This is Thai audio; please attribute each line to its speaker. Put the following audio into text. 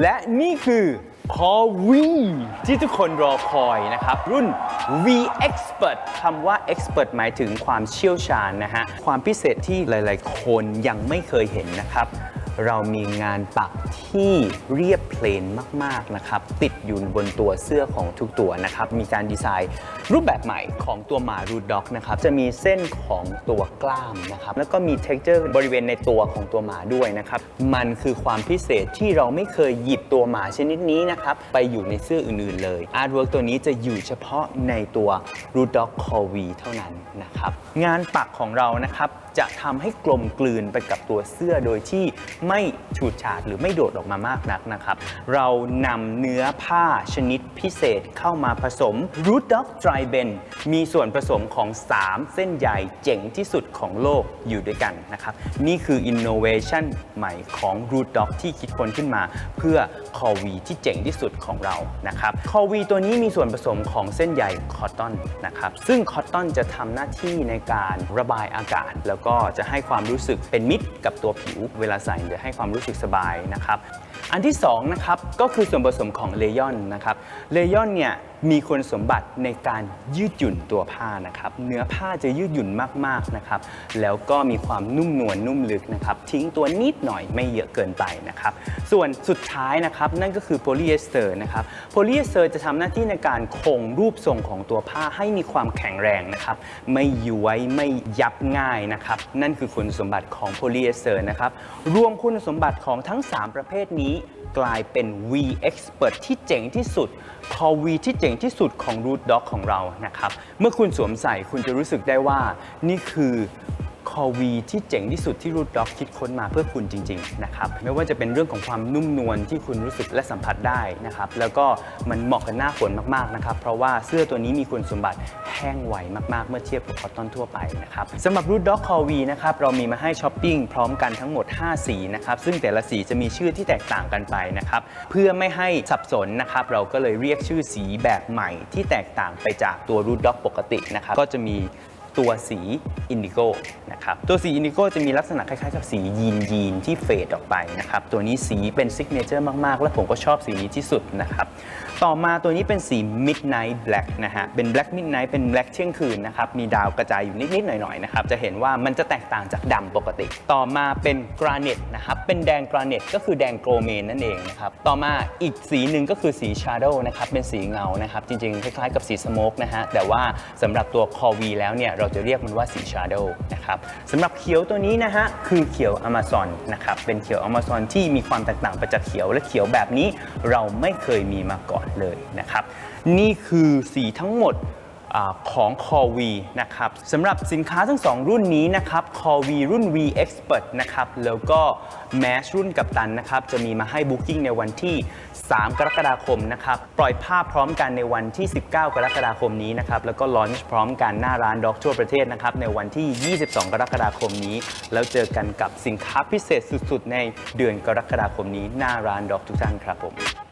Speaker 1: และนี่คือคอวีที่ทุกคนรอคอยนะครับ รุ่น V Expert คำว่า Expert หมายถึงความเชี่ยวชาญนะฮะ ความพิเศษที่หลาย ๆ คนยังไม่เคยเห็นนะครับ เรามีงานปักที่เรียบเพลนมากๆนะครับ ติดอยู่บนตัวเสื้อของทุกตัวนะครับ มีการดีไซน์รูปแบบใหม่ของตัวหมารูดด็อกนะครับ จะมีเส้นของตัวกล้ามนะครับ แล้วก็มี t e x t อร์บริเวณในตัวของตัวหมาด้วยนะครับ มันคือความพิเศษที่เราไม่เคยหยิบตัวหมาชนิดนี้นะครับ ไปอยู่ในเสื้ออื่นๆ เลยอาร์ตเวิร์กตัวนี้จะอยู่เฉพาะในตัวรูดด็อกคอวีเท่านั้นนะครับ งานปักของเรานะครับจะทำให้กลมกลืนไปกับตัวเสื้อโดยที่ไไม่ฉูดฉาดหรือไม่โดดออกมามากนักนะครับ เรานำเนื้อผ้าชนิดพิเศษเข้ามาผสม Root of Dry ben มีส่วนผสมของ 3 เส้นใยเจ๋งที่สุดของโลกอยู่ด้วยกันนะครับ นี่คือ innovation ใหม่ของ Root d o c ที่คิดค้นขึ้นมา เพื่อ คอวีที่เจ๋งที่สุดของเรานะครับคอวีตัวนี้มีส่วนผสมของเส้นใยคอตตอนนะครับซึ่งคอตตอนจะทำหน้าที่ในการระบายอากาศ แล้วก็จะให้ความรู้สึกเป็นมิตรกับตัวผิว เวลาใส่จะให้ความรู้สึกสบายนะครับ อันที่สองนะครับก็คือส่วนผสมของเลยอนนะครับเลยอนเนี่ยมีคุณสมบัติในการยืดหยุ่นตัวผ้านะครับ เนื้อผ้าจะยืดหยุ่นมากๆนะครับ แล้วก็มีความนุ่มนวลนุ่มลึกนะครับ ทิ้งตัวนิดหน่อยไม่เยอะเกินไปนะครับ ส่วนสุดท้ายนะครับนั่นก็คือโพลีเอสเตอร์นะครับโพลีเอสเตอร์จะทำหน้าที่ในการคงรูปทรงของตัวผ้าให้มีความแข็งแรงนะครับ ไม่ย้วยไม่ยับง่ายนะครับ นั่นคือคุณสมบัติของโพลีเอสเตอร์นะครับ รวมคุณสมบัติของทั้ง 3 ประเภทนี้กลายเป็น V Expert ที่เจ๋งที่สุดคอ V ที่เจ๋งที่สุดของ Root Dog ของเรานะครับ เมื่อคุณสวมใส่คุณจะรู้สึกได้ว่า นี่คือ V ที่เจ๋งที่สุดที่ Root Dog คิดค้นมาเพื่อคุณจริง ๆ นะครับ ไม่ว่าจะเป็นเรื่องของความนุ่มนวลที่คุณรู้สึกและสัมผัสได้นะครับ แล้วก็มันเหมาะกับหน้าฝนมากๆนะครับ เพราะว่าเสื้อตัวนี้มีคุณสมบัติแห้งไวมากๆ เมื่อเทียบกับคอตตอนทั่วไปนะครับสำหรับ Root Dog c o v นะครับเรามีมาให้ช้อปปิ้งพร้อมกันทั้งหมด 5 สีนะครับ ซึ่งแต่ละสีจะมีชื่อที่แตกต่างกันไปนะครับ เพื่อไม่ให้สับสนนะครับ เราก็เลยเรียกชื่อสีแบบใหม่ที่แตกต่างไปจากตัว Root Dog ปกตินะครับ ก็จะมี ตัวสีอินดิโก้นะครับตัวสีอินดิโก้จะมีลักษณะคล้ายๆกับสียีนยีนที่เฟดออกไปนะครับตัวนี้สีเป็นซิกเนเจอร์มาก ๆ และผมก็ชอบสีนี้ที่สุดนะครับต่อมาตัวนี้เป็นสี Midnight Black นะฮะเป็น Black Midnight เป็น Black เที่ยงคืนนะครับมีดาวกระจายอยู่นิด ๆ หน่อย ๆ นะครับจะเห็นว่ามันจะแตกต่างจากดำปกติ ต่อมาเป็น Granite นะครับเป็นแดง Granite ก็คือแดงโกลเมนนั่นเองนะครับต่อมาอีกสีหนึ่งก็คือสี Shadow นะครับเป็นสีเงานะครับจริง ๆ คล้าย ๆ กับสี Smoke นะฮะแต่ว่าสำหรับตัว c o v แล้วเนี่ยเราจะเรียกมันว่าสีชาร์โดนะครับสำหรับเขียวตัวนี้นะฮะคือเขียวอเมซอนนะครับเป็นเขียวอเมซอนที่มีความแตกต่างไปจากเขียวและเขียวแบบนี้เราไม่เคยมีมาก่อนเลยนะครับนี่คือสีทั้งหมด ของ c o v นะครับสำหรับสินค้าทั้ง 2 รุ่นนี้นะครับ c o v รุ่น V Expert นะครับแล้วก็ Mash รุ่นกับตันนะครับจะมีมาให้ Booking ในวันที่ 3 กรกฎาคมนะครับปล่อยภาพพร้อมกันในวันที่ 19 กรกฎาคมนี้นะครับแล้วก็ลอนช์พร้อมกันหน้าร้านด็อกทั่วประเทศนะครับในวันที่ 22 กรกฎาคมนี้ แล้วเจอกันกับสินค้าพิเศษสุด ๆ ในเดือนกรกฎาคมนี้ หน้าร้านด็อกทุกท่านครับผม